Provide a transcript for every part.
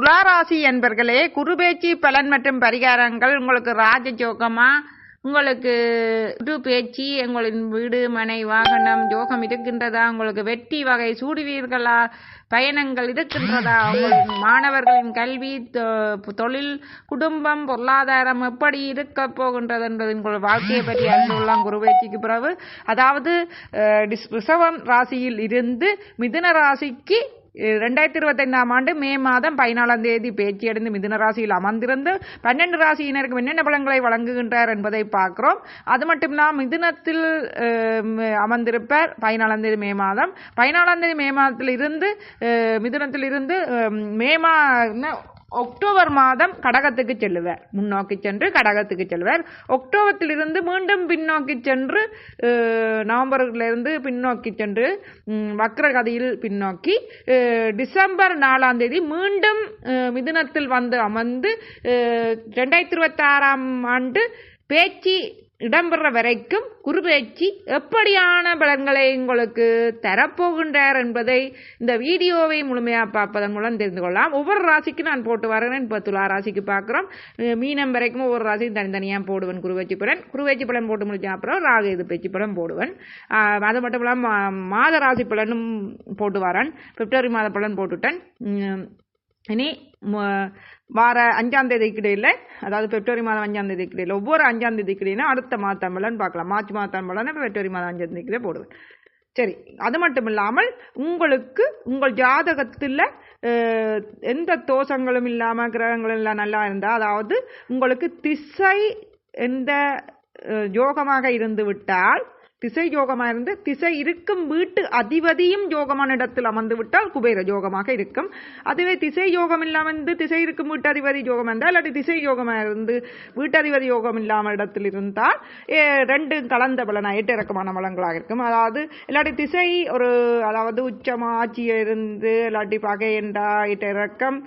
துளாராசி என்பர்களே குருபேச்சி பலன் மற்றும் பரிகாரங்கள் உங்களுக்கு ராஜஜோகமா? உங்களுக்கு குரு பேச்சு உங்களின் வீடு மனை வாகனம் ஜோகம் இருக்கின்றதா? உங்களுக்கு வெற்றி வகை சூடுவீர்களா? பயணங்கள் இருக்கின்றதா? உங்களின் மாணவர்களின் கல்வி தொ- தொழில் குடும்பம் பொருளாதாரம் எப்படி இருக்க போகின்றது என்பது உங்கள் வாழ்க்கையை பற்றி அறிந்துள்ளோம் குருவேச்சிக்கு பிறகு. அதாவது ரிசவம் டிஸ்- ராசியில் இருந்து மிதுன ராசிக்கு ரெண்டாயிரத்தி இருபத்தைந்தாம் ஆண்டு மே மாதம் பதினாலாம் தேதி பேச்சியடைந்து மிதுன ராசியில் அமர்ந்திருந்து பன்னெண்டு ராசியினருக்கு என்னென்ன பலன்களை வழங்குகின்றார் என்பதை பார்க்கிறோம். அது மட்டும் இல்லாமல் மிதுனத்தில் அமர்ந்திருப்பார் பதினாலாம் தேதி மே மாதம். பதினாலாம் தேதி மே மாதத்தில் இருந்து மிதுனத்தில் இருந்து மே மா என்ன, அக்டோபர் மாதம் கடகத்துக்கு செல்லுவார். முன்னோக்கி சென்று கடகத்துக்கு செல்வார் அக்டோபத்திலிருந்து மீண்டும் பின்னோக்கி சென்று நவம்பர்லேருந்து நவம்பரிலிருந்து பின்னோக்கி சென்று வக்ரகதியில் பின்னோக்கி டிசம்பர் நாலாம் தேதி மீண்டும் மிதுனத்தில் வந்து அமர்ந்து ரெண்டாயிரத்தி இருபத்தாறாம் ஆண்டு பேச்சு இடம்பெற வரைக்கும் குரு எப்படியான பலன்களை உங்களுக்கு தரப்போகின்றார் என்பதை இந்த வீடியோவை முழுமையாக பார்ப்பதன் மூலம் தெரிந்து கொள்ளலாம். ஒவ்வொரு ராசிக்கு நான் போட்டு வரேன் இப்போ துலா ராசிக்கு பார்க்குறோம். மீனம் வரைக்கும் ஒவ்வொரு ராசியும் தனித்தனியாக போடுவேன். குருவேச்சி பலன். குருவேச்சி பலன் போட்டு முடிச்ச அப்புறம் ராகு இது பேச்சு பலன் போடுவேன். அது மட்டும் இல்லாமல் மாத ராசி பலனும் போட்டு வரேன். பிப்ரவரி மாத பலன் போட்டுட்டேன் இனி வார அஞ்சாம் தேதிக்கு இடையில அதாவது பிப்ரவரி மாதம் அஞ்சாம் தேதிக்கு இடையில ஒவ்வொரு அஞ்சாம் தேதிக்கு இடையில அடுத்த மாதம் பலன் பார்க்கலாம். மார்ச் மாதம் பலன் பிப்ரவரி மாதம் அஞ்சாம் தேதிக்கு போடுவேன். சரி அது மட்டும் இல்லாமல் உங்களுக்கு உங்கள் ஜாதகத்தில் எந்த தோஷங்களும் இல்லாமல் கிரகங்களும் எல்லாம் நல்லா இருந்தால் அதாவது உங்களுக்கு திசை எந்த யோகமாக இருந்து விட்டால் திசை யோகமாக இருந்து திசை இருக்கும் வீட்டு அதிபதியும் யோகமான இடத்தில் அமர்ந்து விட்டால் குபேர யோகமாக இருக்கும். அதுவே திசை யோகம் இல்லாமல் இருந்து திசை இருக்கும் வீட்டு அதிபதி யோகம் இருந்தால் இல்லாட்டி திசை யோகமாக இருந்து வீட்டதிபதி யோகம் இல்லாமல் இடத்தில் இருந்தால் ரெண்டும் கலந்த பலனா எட்டு இறக்கமான பலன்களாக இருக்கும். அதாவது இல்லாட்டி திசை ஒரு அதாவது உச்சமாட்சியில் இருந்து இல்லாட்டி பகையண்டா எட்டு இறக்கம்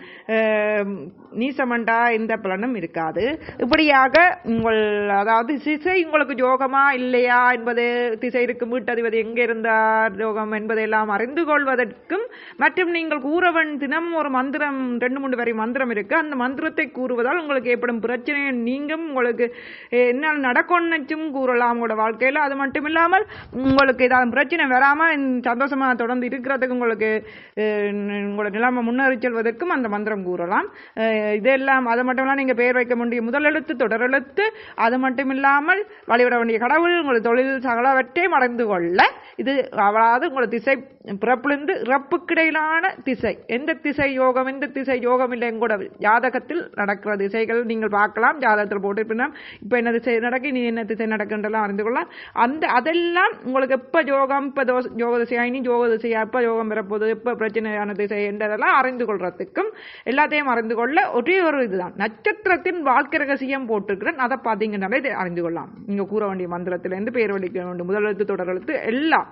நீசமண்டா எந்த பலனும் இருக்காது. இப்படியாக உங்கள் அதாவது திசை உங்களுக்கு யோகமா இல்லையா என்பது திசை வீட்டதிபதி எங்கே இருந்தார் யோகம் என்பதையெல்லாம் அறிந்து கொள்வதற்கும் மற்றும் நீங்கள் கூறவன் தினமும் ஒரு மந்திரம் ரெண்டு மூன்று வரை மந்திரம் இருக்கு. அந்த மந்திரத்தை கூறுவதால் உங்களுக்கு ஏற்படும் பிரச்சனையை நீங்கும். உங்களுக்கு அஹ், என்ன நடக்கணுச்சும் கூறலாம் உங்களோட வாழ்க்கையில். அது மட்டும் இல்லாமல் உங்களுக்கு ஏதாவது பிரச்சனை வராமல் சந்தோஷமா தொடர்ந்து இருக்கிறதுக்கு உங்களுக்கு உங்களோட நிலைமை முன்னேறி செல்வதற்கும் அந்த மந்திரம் கூறலாம். இதெல்லாம் அது மட்டும் இல்லாமல் நீங்கள் பெயர் வைக்க வேண்டிய முதல் எழுத்து தொடர் எழுத்து. அது மட்டும் இல்லாமல் வழிபட வேண்டிய கடவுள் உங்கள் தொழில் சகல பலவற்றையும் அடைந்து கொள்ள இது அதாவது உங்களோட திசை பிறப்பிலிருந்து இறப்புக்கிடையிலான திசை. எந்த திசை யோகம் எந்த திசை யோகம் இல்லை கூட ஜாதகத்தில் நடக்கிற திசைகள் நீங்கள் பார்க்கலாம். ஜாதகத்தில் போட்டு பின்னா இப்போ என்ன திசை நடக்கு நீ என்ன திசை நடக்குன்றெல்லாம் அறிந்து கொள்ளலாம். அந்த அதெல்லாம் உங்களுக்கு எப்போ யோகம் இப்போ தோச யோக திசையா இனி யோக திசையா எப்போ யோகம் பெறப்போகுது எப்போ பிரச்சனையான திசை என்றதெல்லாம் அறிந்து கொள்றதுக்கும் எல்லாத்தையும் அறிந்து கொள்ள ஒரே ஒரு இதுதான். நட்சத்திரத்தின் வாழ்க்கை ரகசியம் போட்டிருக்கிறேன். அதை பார்த்தீங்கன்னாலே இதை அறிந்து கொள்ளலாம். நீங்கள் கூற வேண்டிய மந்திரத்திலேருந்து பேர் வலிக்க வேண்டும் முதல் தொடர் எழுத்து எல்லாம்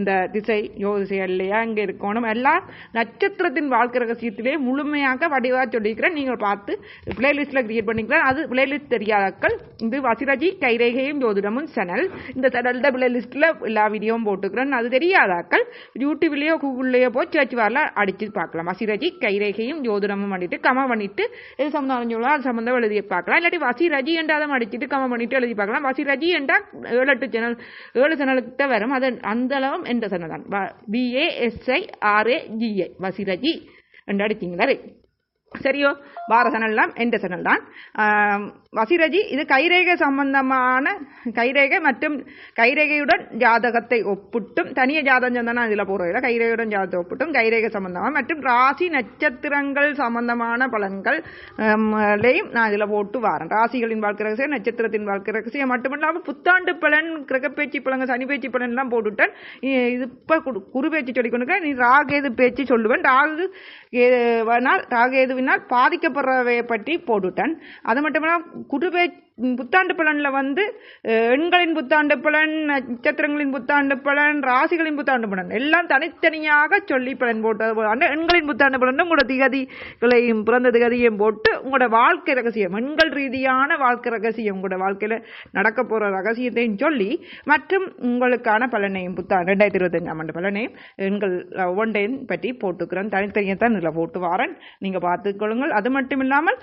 இந்த திசை யோதிசை இல்லையா? இங்கே இருக்கணும். எல்லாம் நட்சத்திரத்தின் வாழ்க்கை ரகசியத்திலே முழுமையாக வடிவாக சொல்லியிருக்கிறேன். நீங்கள் பார்த்து பிளேலிஸ்ட்டில் கிரியேட் பண்ணிக்கிறேன் அது பிளேலிஸ்ட் தெரியாதாக்கள். இது வசிரஜி கைரேகையும் ஜோதிடமும் சேனல் இந்த சேனலில் பிளேலிஸ்ட்டில் எல்லா வீடியோவும் போட்டுக்கிறேன். அது தெரியாதாக்கள். யூடியூப்லேயோ கூகுள்லேயோ போய் சர்ச் வரல அடித்து பார்க்கலாம். வசிரஜி கைரேகையும் ஜோதிடமும் பண்ணிட்டு கம பண்ணிட்டு எது சம்மந்தம் சொல்லலாம் அது சம்மந்தம் எழுதி பார்க்கலாம். இல்லாட்டி வசிராஜி என்றாலும் அடிச்சுட்டு கம பண்ணிட்டு எழுதி பார்க்கலாம். வசிரஜி என்றால் ஏழு எட்டு சேனல் ஏழு சேனலுக்கு தான் வரும். அது அந்த அளவு எந்த சேனல் தான் பிஏஎஸ்ஐ ஆர்ஏ ஜிஏ வசிராஜி என்று அடிச்சிங்களா சரியோ? வார சேனல்லாம் எந்த சனல் தான் வசிரஜி இது கைரேகை சம்பந்தமான கைரேகை மற்றும் கைரேகையுடன் ஜாதகத்தை ஒப்பிட்டும். தனிய ஜாதகம் சொன்னா இதில் போகிறதில்ல கைரேகையுடன் ஜாதகத்தை ஒப்பிட்டும் கைரேகை சம்பந்தமாக மற்றும் ராசி நட்சத்திரங்கள் சம்பந்தமான பலன்கள்லையும் நான் இதில் போட்டு வரேன். ராசிகளின் வாழ்க்கை ரகசியம் நட்சத்திரத்தின் வாழ்க்கை ரகசியம் மட்டுமில்லாமல் புத்தாண்டு பலன் கிரகப்பேச்சு பலன் சனி பேச்சு பலன்லாம் போட்டுவிட்டேன் இது இப்போ குரு பேச்சு சொல்லி கொண்டு நீ ராகேது பேச்சு சொல்லுவேன். ராகு ஏ- ராகேதுவினால் பாதிக்கப்படுறவை பற்றி போட்டுவிட்டேன் அது மட்டும் இல்லாமல் குரு பே ம், புத்தாண்டு பலனில் வந்து எண்களின் புத்தாண்டு பலன் நட்சத்திரங்களின் புத்தாண்டு பலன் ராசிகளின் புத்தாண்டு பலன் எல்லாம் தனித்தனியாக சொல்லி பலன் போட்டது போல. அந்த எண்களின் புத்தாண்டு பலன் உங்களோட திகதிகளையும் பிறந்த திகதியையும் போட்டு உங்களோட வாழ்க்கை ரகசியம் எண்கள் ரீதியான வாழ்க்கை ரகசியம் உங்களோட வாழ்க்கையில் நடக்க போகிற ரகசியத்தையும் சொல்லி மற்றும் உங்களுக்கான பலனையும் புத்தாண்டு ரெண்டாயிரத்தி இருபத்தஞ்சாம் ஆண்டு பலனையும் எண்கள் ஒவ்வொன்றையும் பற்றி போட்டுக்கிறேன் தனித்தனியாக தான் இதில் போட்டு வாரன் நீங்கள் பார்த்துக்கொள்ளுங்கள் அது மட்டும் இல்லாமல்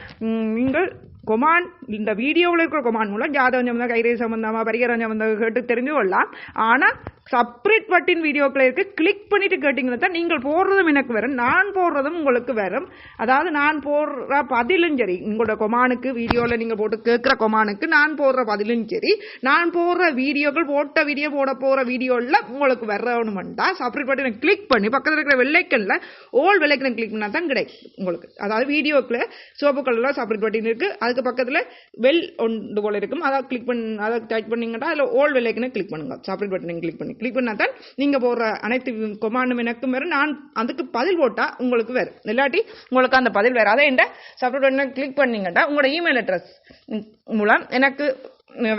நீங்கள் கொமான் இந்த வீடியோவில் இருக்கிற மூலம் ஜாதகம் சம்பந்தம் கைரே சம்பந்தமாக பரிகாரம் சம்பந்தம் கேட்டு தெரிஞ்சு கொள்ளலாம் ஆனால் செப்பரேட் பட்டின் வீடியோக்கள் இருக்குது கிளிக் பண்ணிட்டு கேட்டிங்கன்னா தான் நீங்கள் போடுறதும் எனக்கு வரும். நான் போடுறதும் உங்களுக்கு வரும். அதாவது நான் போடுற பதிலும் சரி. உங்களோட கொமானுக்கு வீடியோவில் நீங்கள் போட்டு கேட்குற கொமானுக்கு நான் போடுற பதிலும் சரி. நான் போடுற வீடியோக்கள் போட்ட வீடியோ போட போகிற வீடியோவில் உங்களுக்கு வரணுமெண்டா செப்பரேட் பட்டினை கிளிக் பண்ணி பக்கத்தில் இருக்கிற வெள்ளைக்கல்ல ஓல் வெள்ளைக்கல் கிளிக் பண்ணால் தான் கிடைக்கும் உங்களுக்கு. அதாவது வீடியோக்குள்ள சிவப்பு கலரில் செப்பரேட் பட்டின் இருக்குது அதுக்கு பக்கத்தில் வெல் ஒன்று போல இருக்கும். அதை கிளிக் பண்ணி அதை டைப் பண்ணிங்கன்னா அதில் ஓல் வெள்ளைக்கனை கிளிக் பண்ணுங்க. செப்பரேட் பட்டினை கிளிக் பண்ணி கிளிக் பண்ணால் தான் நீங்கள் போடுற அனைத்து கொமாண்டும் எனக்கும் வரும். நான் அதுக்கு பதில் போட்டால் உங்களுக்கு வரும். இல்லாட்டி உங்களுக்கு அந்த பதில் வேறு அதை என்ன செப்பரேட் என்ன கிளிக் பண்ணீங்கன்னா உங்களோட இமெயில் அட்ரஸ் மூலம் எனக்கு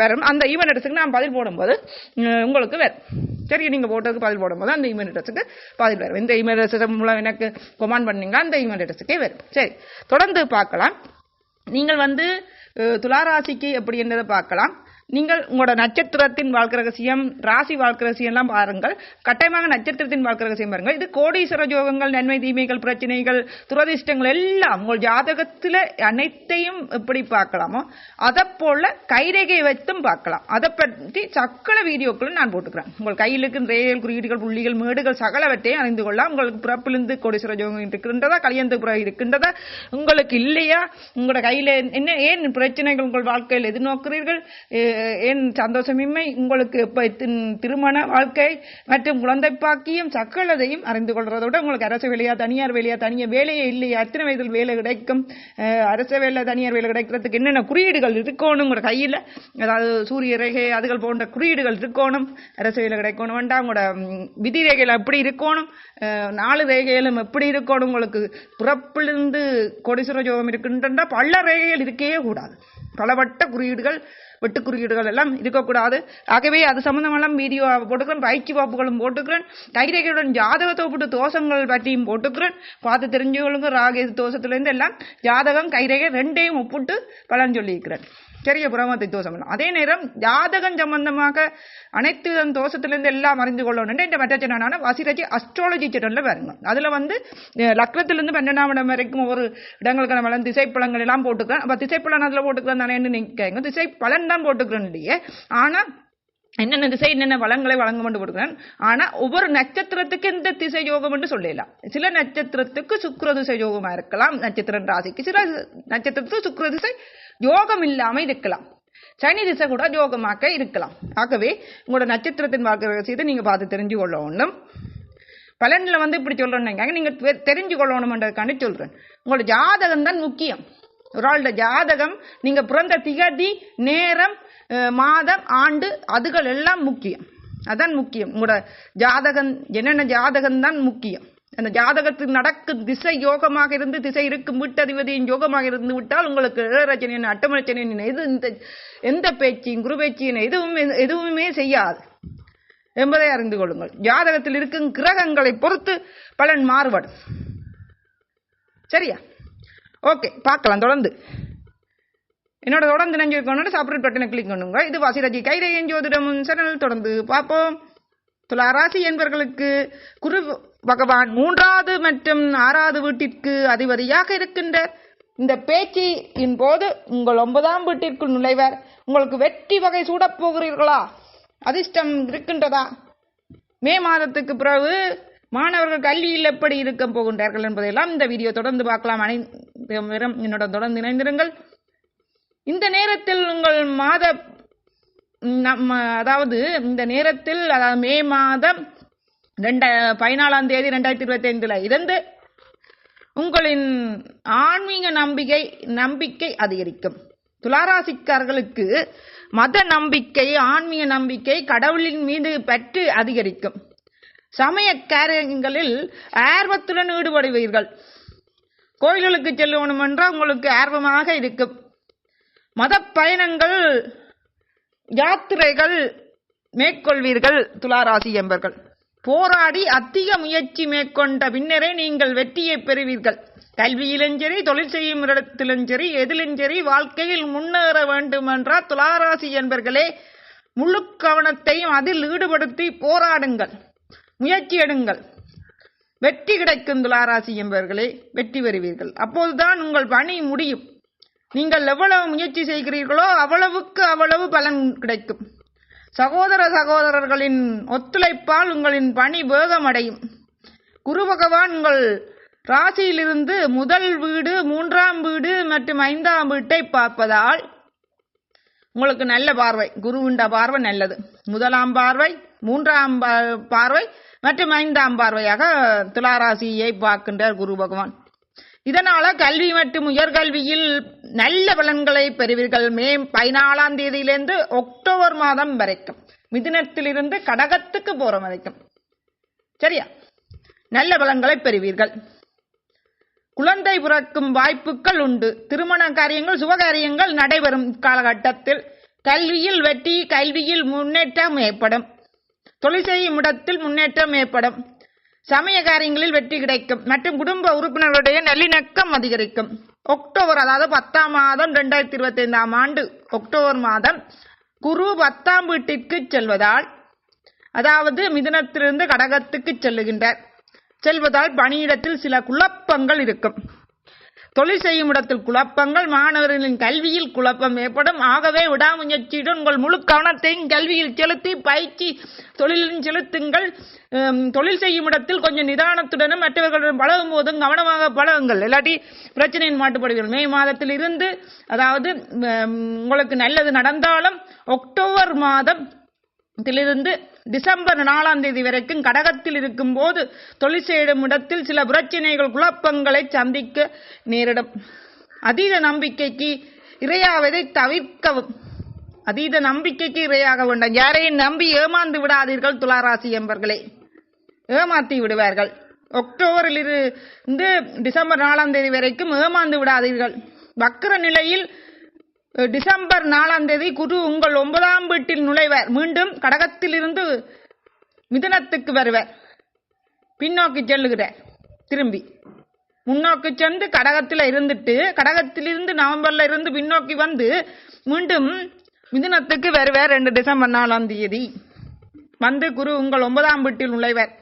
வரும். அந்த இமெயில் அட்ரஸுக்கு நான் பதில் போடும்போது உங்களுக்கு வரும். சரி நீங்கள் போட்டதுக்கு பதில் போடும்போது அந்த இமெயில் அட்ரஸுக்கு பதில் வரும். இந்த இமெயில் அட்ரஸ் மூலம் எனக்கு கொமாண்ட் பண்ணீங்க அந்த இமெயில் அட்ரஸுக்கே வரும். சரி தொடர்ந்து பார்க்கலாம். நீங்கள் வந்து துளாராசிக்கு எப்படி என்றதை பார்க்கலாம். நீங்கள் உங்களோட நட்சத்திரத்தின் வாழ்க்கை ரகசியம் ராசி வாழ்க்கை ரகசியம் எல்லாம் பாருங்கள். கட்டாயமாக நட்சத்திரத்தின் வாழ்க்கை ரகசியம் பாருங்கள். இது கோடீஸ்வர ஜோகங்கள் நன்மை தீமைகள் பிரச்சனைகள் துரதிர்ஷ்டங்கள் எல்லாம் உங்கள் ஜாதகத்தில் அனைத்தையும் எப்படி பார்க்கலாமோ? அதை போல கைரேகை வைத்தும் பார்க்கலாம். அதை பற்றி சக்கல வீடியோக்களும் நான் போட்டுக்கிறேன். உங்கள் கையிலுக்கு ரேகைகள் குறியீடுகள் புள்ளிகள் மேடுகள் சகலவற்றையும் அறிந்து கொள்ளலாம். உங்களுக்கு பிறப்பிலிருந்து கோடீஸ்வர ஜோகம் இருக்கின்றதா? கல்யாணத்துக்கு புற இருக்கின்றதா? உங்களுக்கு இல்லையா? உங்களோட கையில் என்ன ஏன் பிரச்சனைகள் உங்கள் வாழ்க்கையில் எதிர்நோக்கிறீர்கள்? என் ஏன் சந்தோஷமின்மை உங்களுக்கு எப்போ திருமண வாழ்க்கை மற்றும் குழந்தை பாக்கியம் சக்கலதையும் அறிந்து கொள்றதோட உங்களுக்கு அரசு வேலையா தனியார் வேலையா தனியார் வேலையே இல்லையா? அத்தனை வயதில் வேலை கிடைக்கும். அரசு வேலை தனியார் வேலை கிடைக்கிறதுக்கு என்னென்ன குறியீடுகள் இருக்கணுங்கிற கையில். அதாவது சூரிய ரேகை அதுகள் போன்ற குறியீடுகள் இருக்கணும். அரசு வேலை கிடைக்கணும். வேண்டாம் உங்களோட விதி ரேகையில் எப்படி இருக்கணும்? நாலு ரேகையிலும் எப்படி இருக்கணும்? உங்களுக்கு பிறப்பிலிருந்து கொடிசுர ஜோகம் இருக்குன்றா பல ரேகைகள் இருக்கவே கூடாது. பலவட்ட குறியீடுகள் வெட்டு குறியீடுகள் எல்லாம் இருக்கக்கூடாது. ஆகவே அது சம்பந்தமெல்லாம் வீடியோ போட்டுக்கிறேன் பயிற்சி வாப்புகளும் போட்டுக்கிறேன் கைரேகையுடன் ஜாதகத்தை போட்டு தோஷங்கள் பற்றியும் போட்டுக்கிறேன். பார்த்து தெரிஞ்சுக்கொள்ளுங்க ராகேது தோஷத்துலேருந்து எல்லாம் ஜாதகம் கைரேகை ரெண்டையும் ஒப்பிட்டு பலன் சொல்லியிருக்கிறேன். பெரிய புறமத்தை தோஷம் அதே நேரம் ஜாதகம் சம்பந்தமாக அனைத்து விதம் தோஷத்திலிருந்து எல்லாம் அறிந்து கொள்ளணும் இந்த மற்ற வசிரஜி அஸ்ட்ராலஜி சேனல்ல வருங்க. அதுல வந்து லக்னத்திலிருந்து பன்னெண்டாம் இடம் வரைக்கும் ஒரு இடங்களுக்கு நம்ம திசை பலன்கள் எல்லாம் போட்டுக்கிறேன் அப்ப திசை பலன் அதுல போட்டுக்கிறேன் தானே நினைக்காங்க திசை பலன் தான் போட்டுக்கிறேன் இல்லையே. ஆனா என்னென்ன திசை என்னென்ன வளங்களை வழங்க வேண்டும் கொடுக்குறேன் ஆனா ஒவ்வொரு நட்சத்திரத்துக்கு எந்த திசை யோகம் என்று சொல்லலாம் சில நட்சத்திரத்துக்கு சுக்கர திசை யோகமா இருக்கலாம். நட்சத்திரம் ராசிக்கு சில நட்சத்திரத்துக்கு சுக்கர திசை யோகம் இல்லாமல் இருக்கலாம். சனி திசை கூட யோகமாக்க இருக்கலாம். ஆகவே உங்களோட நட்சத்திரத்தின் பார்க்குற விஷயத்தை நீங்க பார்த்து தெரிஞ்சு கொள்ள வேண்டும் பலனில் வந்து இப்படி சொல்றேன்னு நீங்க தெ- தெரிஞ்சு கொள்ளணும்ன்றதுக்காண்டி சொல்றேன். உங்களோட ஜாதகம் தான் முக்கியம். ஒரு ஆளோட ஜாதகம் நீங்க பிறந்த திகதி நேரம் மாதம் ஆண்டு அதுகள் எல்லாம் முக்கியம். அதான் முக்கியம். உங்களோட ஜாதகம் என்னென்ன ஜாதகம் தான் முக்கியம். அந்த ஜாதகத்தில் நடக்கும் திசை யோகமாக இருந்து திசை இருக்கும் வீட்டதிபதியின் யோகமாக இருந்து விட்டால் உங்களுக்கு ஏழரச்சனை அட்டமரச்சனை எது இந்த எந்த பேச்சையும் குரு பேச்சியின் எதுவுமே எதுவுமே செய்யாது. என்பதை அறிந்து கொள்ளுங்கள். ஜாதகத்தில் இருக்கும் கிரகங்களை பொறுத்து பலன் மாறுபடும். சரியா? ஓகே பார்க்கலாம். தொடர்ந்து. என்னோட தொடர்ந்து நினைஞ்சிருக்கணும் சப்ரேட் பட்டனை கிளிக் பண்ணுங்க. இது வாசிராஜி கைரேயன் ஜோதிடமும் சேனல் தொடர்ந்து பார்ப்போம். துளாராசி என்பவர்களுக்கு குரு பகவான் மூன்றாவது மற்றும் ஆறாவது வீட்டிற்கு அதிபதியாக இருக்கின்ற இந்த பேச்சின் போது உங்கள் ஒன்பதாம் வீட்டிற்குள் நுழைவர். உங்களுக்கு வெற்றி வகை சூடப் போகிறீர்களா? அதிர்ஷ்டம் இருக்கின்றதா? மே மாதத்துக்கு பிறகு மாணவர்கள் கல்வியில் எப்படி இருக்க போகின்றார்கள் என்பதையெல்லாம் இந்த வீடியோ தொடர்ந்து பார்க்கலாம். அனைத்து என்னோட தொடர்ந்து இணைந்திருங்கள். இந்த நேரத்தில் உங்கள் மாத நம்ம அதாவது இந்த நேரத்தில் அதாவது மே மாதம் ரெண்ட பதினாலாம் தேதி ரெண்டாயிரத்தி இருபத்தி ஐந்துல இருந்து உங்களின் ஆன்மீக நம்பிக்கை நம்பிக்கை அதிகரிக்கும். துளாராசிக்காரர்களுக்கு மத நம்பிக்கை ஆன்மீக நம்பிக்கை கடவுளின் மீது பற்று அதிகரிக்கும். சமய காரியங்களில் ஆர்வத்துடன் ஈடுபடுவீர்கள். கோயில்களுக்கு செல்லணும் என்றால் உங்களுக்கு ஆர்வமாக இருக்கும். மத பயணங்கள் யாத்திரைகள் மேற்கொள்வீர்கள் துளாராசி என்பர்கள். போராடி அதிக முயற்சி மேற்கொண்ட பின்னரே நீங்கள் வெற்றியை பெறுவீர்கள். கல்வியிலும் சரி தொழில் செய்யும் இடத்திலும் சரி எதிலும் சரி வாழ்க்கையில் முன்னேற வேண்டும் என்றால் துளாராசி என்பர்களே முழு கவனத்தையும் அதில் ஈடுபடுத்தி போராடுங்கள். முயற்சி எடுங்கள். வெற்றி கிடைக்கும் துளாராசி என்பவர்களே வெற்றி பெறுவீர்கள். அப்போதுதான் உங்கள் பணி முடியும். நீங்கள் எவ்வளவு முயற்சி செய்கிறீர்களோ அவ்வளவுக்கு அவ்வளவு பலன் கிடைக்கும். சகோதர சகோதரர்களின் ஒத்துழைப்பால் உங்களின் பணி வேகமடையும். குரு பகவான் உங்கள் ராசியிலிருந்து முதல் வீடு மூன்றாம் வீடு மற்றும் ஐந்தாம் வீட்டை பார்ப்பதால் உங்களுக்கு நல்ல பார்வை. குருவிண்ட பார்வை நல்லது. முதலாம் பார்வை மூன்றாம் பார்வை மற்றும் ஐந்தாம் பார்வையாக துளாராசியை பார்க்கின்றார் குரு பகவான். இதனால கல்வி மற்றும் உயர்கல்வியில் நல்ல பலன்களை பெறுவீர்கள். மே பதினாலாம் தேதியிலிருந்து அக்டோபர் மாதம் வரைக்கும். மிதினத்திலிருந்து கடகத்துக்கு போற வரைக்கும். சரியா? நல்ல பலன்களை பெறுவீர்கள். குழந்தை பிறக்கும் வாய்ப்புகள் உண்டு. திருமண காரியங்கள் சுபகாரியங்கள் நடைபெறும் காலகட்டத்தில். கல்வியில் வெற்றி கல்வியில் முன்னேற்றம் ஏற்படும். தொழில் செய்யும் இடத்தில் முன்னேற்றம் ஏற்படும். சமய காரியங்களில் வெற்றி கிடைக்கும். மற்றும் குடும்ப உறுப்பினர்களுடைய நல்லிணக்கம் அதிகரிக்கும். அக்டோபர் அதாவது பத்தாம் மாதம் ரெண்டாயிரத்தி இருபத்தி ஐந்தாம் ஆண்டு அக்டோபர் மாதம் குரு பத்தாம் வீட்டிற்கு செல்வதால் அதாவது மிதனத்திலிருந்து கடகத்துக்கு செல்லுகின்றார். செல்வதால் பணியிடத்தில் சில குழப்பங்கள் இருக்கும். தொழில் செய்யும் இடத்தில் குழப்பங்கள் மாணவர்களின் கல்வியில் குழப்பம் ஏற்படும். ஆகவே விடாமுயற்சியுடன் உங்கள் முழு கவனத்தையும் கல்வியில் செலுத்தி பயிற்சி தொழிலில் செலுத்துங்கள். தொழில் செய்யும் இடத்தில் கொஞ்சம் நிதானத்துடனும் மற்றவர்களுடன் பழகும் போதும் கவனமாக பழகுங்கள். இல்லாட்டி பிரச்சனையின் மாட்டுப்படுவீர்கள். மே மாதத்தில் இருந்து அதாவது உங்களுக்கு நல்லது நடந்தாலும் அக்டோபர் மாதம் இதிலிருந்து டிசம்பர் நாலாம் தேதி வரைக்கும் கடகத்தில் இருக்கும்போது தொழில் செய்யும் இடத்தில் சில பிரச்சனைகள் குழப்பங்களை சந்திக்க நேரிடும். அதீத நம்பிக்கைக்கு இரையாவதை தவிர்க்கவும். அதீத நம்பிக்கைக்கு இரையாக வேண்டும் யாரையும் நம்பி ஏமாந்து விடாதீர்கள் துளாராசி என்பர்களே. ஏமாத்தி விடுவார்கள். அக்டோபரில் இருந்து டிசம்பர் நாலாம் தேதி வரைக்கும் ஏமாந்து விடாதீர்கள். வக்கர நிலையில் டிசம்பர் நாலாம் தேதி குரு உங்கள் ஒன்பதாம் வீட்டில் நுழைவர். மீண்டும் கடகத்திலிருந்து மிதனத்துக்கு வருவர். பின்னோக்கி செல்லுகிறார். திரும்பி. முன்னோக்கி சென்று கடகத்தில் இருந்துட்டு கடகத்திலிருந்து நவம்பர்ல இருந்து பின்னோக்கி வந்து மீண்டும் மிதுனத்துக்கு வருவார் ரெண்டு டிசம்பர் நாலாம் தேதி. வந்து குரு உங்கள் ஒன்பதாம் வீட்டில் நுழைவர்.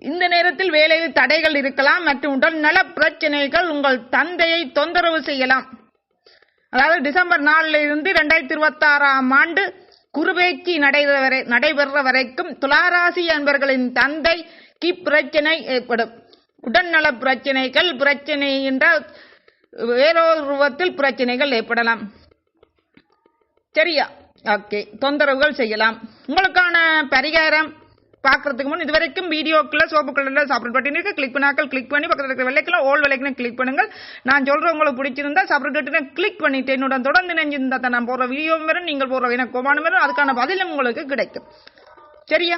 இந்த நேரத்தில் வேலையில் தடைகள் இருக்கலாம் மற்றும் உடல் நல பிரச்சனைகள் உங்கள் தந்தையை தொந்தரவு செய்யலாம். அதாவது டிசம்பர் நாளிலிருந்து இரண்டாயிரத்தி ரெண்டாயிரத்தி இருபத்தி ஆறாம் ஆண்டு குருபேச்சி நடைபெற வரை நடைபெற வரைக்கும் துளாராசி என்பவர்களின் கி பிரச்சனை ஏற்படும். உடல்நல பிரச்சனைகள் பிரச்சனை என்றால் வேறொருவத்தில் பிரச்சனைகள் ஏற்படலாம். சரியா? ஓகே. தொந்தரவுகள் செய்யலாம். உங்களுக்கான பரிகாரம் பார்க்கறதுக்கு முன் இதுவரைக்கும் வீடியோக்குள்ள சோப்பு கலரில் சாப்பிட் பட்டின் இருக்கு. கிளிக் பண்ணாக்கள் கிளிக் பண்ணி பக்கத்தில் இருக்கிற வெள்ளைக்குள்ள ஓல் விலைக்குன்னு கிளிக் பண்ணுங்கள். நான் சொல்ற உங்களுக்கு பிடிச்சிருந்தா சாப்பிட் பட்டினை கிளிக் பண்ணிட்டு என்னுடன் தொடர்ந்து நினைஞ்சிருந்தா தான் நான் போடுற வீடியோ வரும் நீங்கள் போடுற எனக்கு கோமான வரும் அதுக்கான பதிலும் உங்களுக்கு கிடைக்கும். சரியா?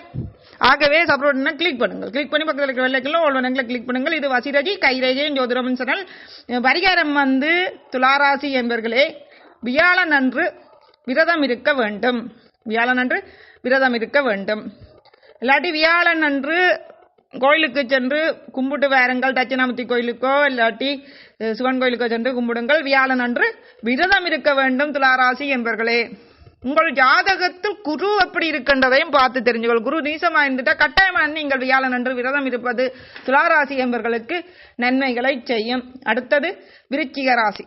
ஆகவே சப்ரோட்னா கிளிக் பண்ணுங்கள். கிளிக் பண்ணி பக்கத்தில் இருக்கிற வெள்ளைக்கெல்லாம் ஓல் வெள்ளைக்குள்ள கிளிக் பண்ணுங்கள். இது வசிரஜி கைரேஜையும் ஜோதிடம் சேனல். பரிகாரம் வந்து துளாராசி என்பர்களே வியாழன் அன்று விரதம் இருக்க வேண்டும். வியாழன் அன்று விரதம் இருக்க வேண்டும். இல்லாட்டி வியாழன் அன்று கோயிலுக்கு சென்று கும்பிட்டு வாருங்கள் தட்சிணாமூர்த்தி கோயிலுக்கோ இல்லாட்டி சிவன் கோயிலுக்கோ சென்று கும்பிடுங்கள். வியாழன் அன்று விரதம் இருக்க வேண்டும் துளாராசி என்பர்களே. உங்கள் ஜாதகத்தில் குரு எப்படி இருக்கின்றதையும் பார்த்து தெரிஞ்சுக்கொள். குரு நீசமா இருந்துட்டா கட்டாயமா நீங்கள் வியாழன் அன்று விரதம் இருப்பது துளாராசி என்பவர்களுக்கு நன்மைகளை செய்யும். அடுத்தது விருச்சிக ராசி.